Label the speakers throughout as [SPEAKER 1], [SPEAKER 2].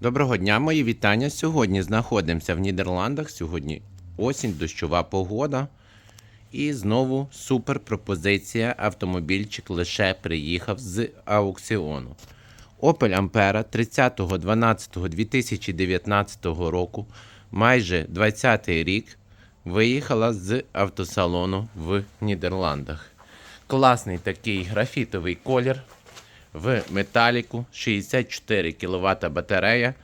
[SPEAKER 1] Доброго дня, мої вітання. Сьогодні знаходимося в Нідерландах. Сьогодні осінь, дощова погода. І знову супер пропозиція. Автомобільчик лише приїхав з аукціону. Opel Ampera 30.12.2019 року, майже 20 рік, виїхала з автосалону в Нідерландах. Класний такий графітовий колір в металіку 64 кВт батарея,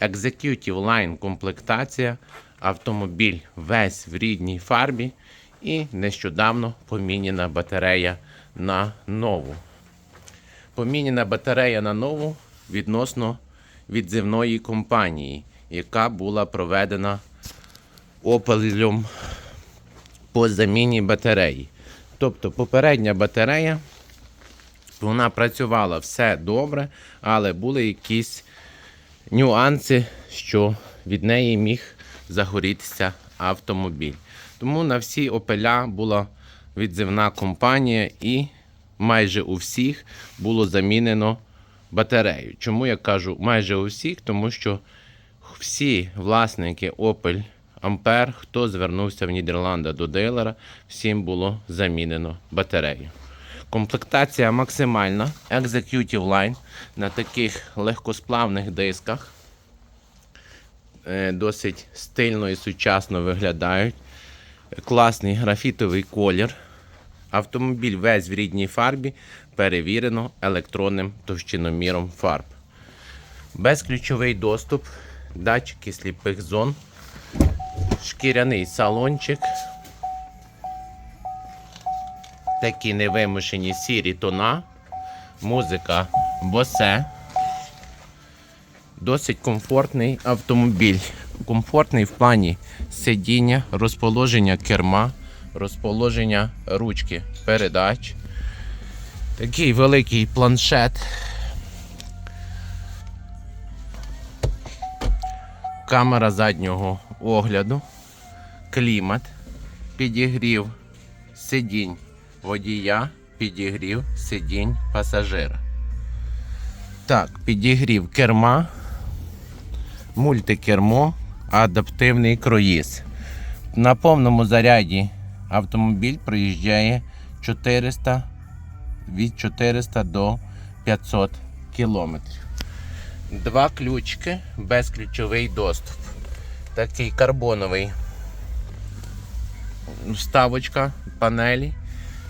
[SPEAKER 1] Executive Line комплектація, автомобіль весь в рідній фарбі і нещодавно поміняна батарея на нову. Поміняна батарея на нову відносно відзивної компанії, яка була проведена опелем по заміні батареї. Тобто попередня батарея вона працювала все добре, але були якісь нюанси, що від неї міг загорітися автомобіль. Тому на всі опеля була відзивна компанія і майже у всіх було замінено батарею. Чому я кажу майже у всіх? Тому що всі власники Opel Ampere, хто звернувся в Нідерланди до дилера, всім було замінено батарею. Комплектація максимальна. Executive Line на таких легкосплавних дисках. Е, Досить стильно і сучасно виглядають. Класний графітовий колір. Автомобіль весь в рідній фарбі перевірено електронним товщиноміром фарб. Безключовий доступ, датчики сліпих зон, шкіряний салончик. Такі невимушені сірі тона, музика босе. Досить комфортний автомобіль. Комфортний в плані сидіння, розположення керма, розположення ручки передач. Такий великий планшет. Камера заднього огляду, клімат, підігрів сидінь водія, підігрів сидінь пасажира. Так, підігрів керма, мультикермо, адаптивний круїз. На повному заряді автомобіль проїжджає 400 від 400 до 500 кілометрів. Два ключки, безключовий доступ. Такий карбоновий вставочка панелі.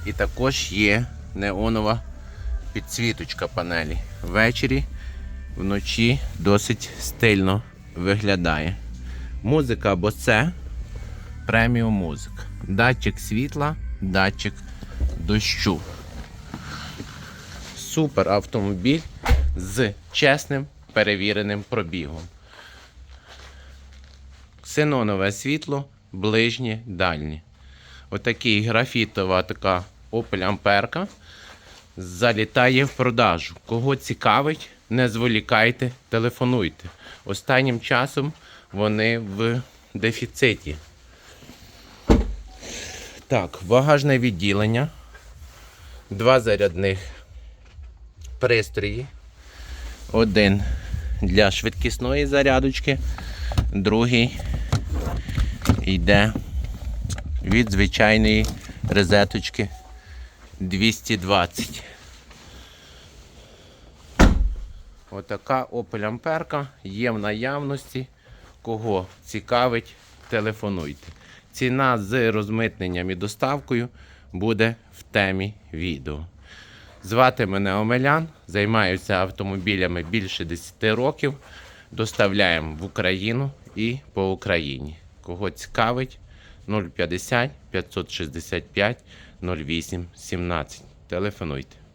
[SPEAKER 1] І також є неонова підсвіточка панелі. Ввечері, вночі досить стильно виглядає. Музика Bose, преміум музика. Датчик світла, датчик дощу. Супер автомобіль з чесним перевіреним пробігом. Ксенонове світло, ближнє, дальнє. Отакий графітова така Opel Amperka залітає в продажу. Кого цікавить, не зволікайте, телефонуйте. Останнім часом вони в дефіциті. Так, багажне відділення. Два зарядних пристрої. Один для швидкісної зарядочки, другий йде від звичайної розеточки 220. Отака Opel Amperka є в наявності. Кого цікавить, телефонуйте. Ціна з розмитненням і доставкою буде в темі відео. Звати мене Омелян, займаюся автомобілями більше 10 років. Доставляємо в Україну і по Україні. Кого цікавить, 050 565 08 17. Телефонуйте.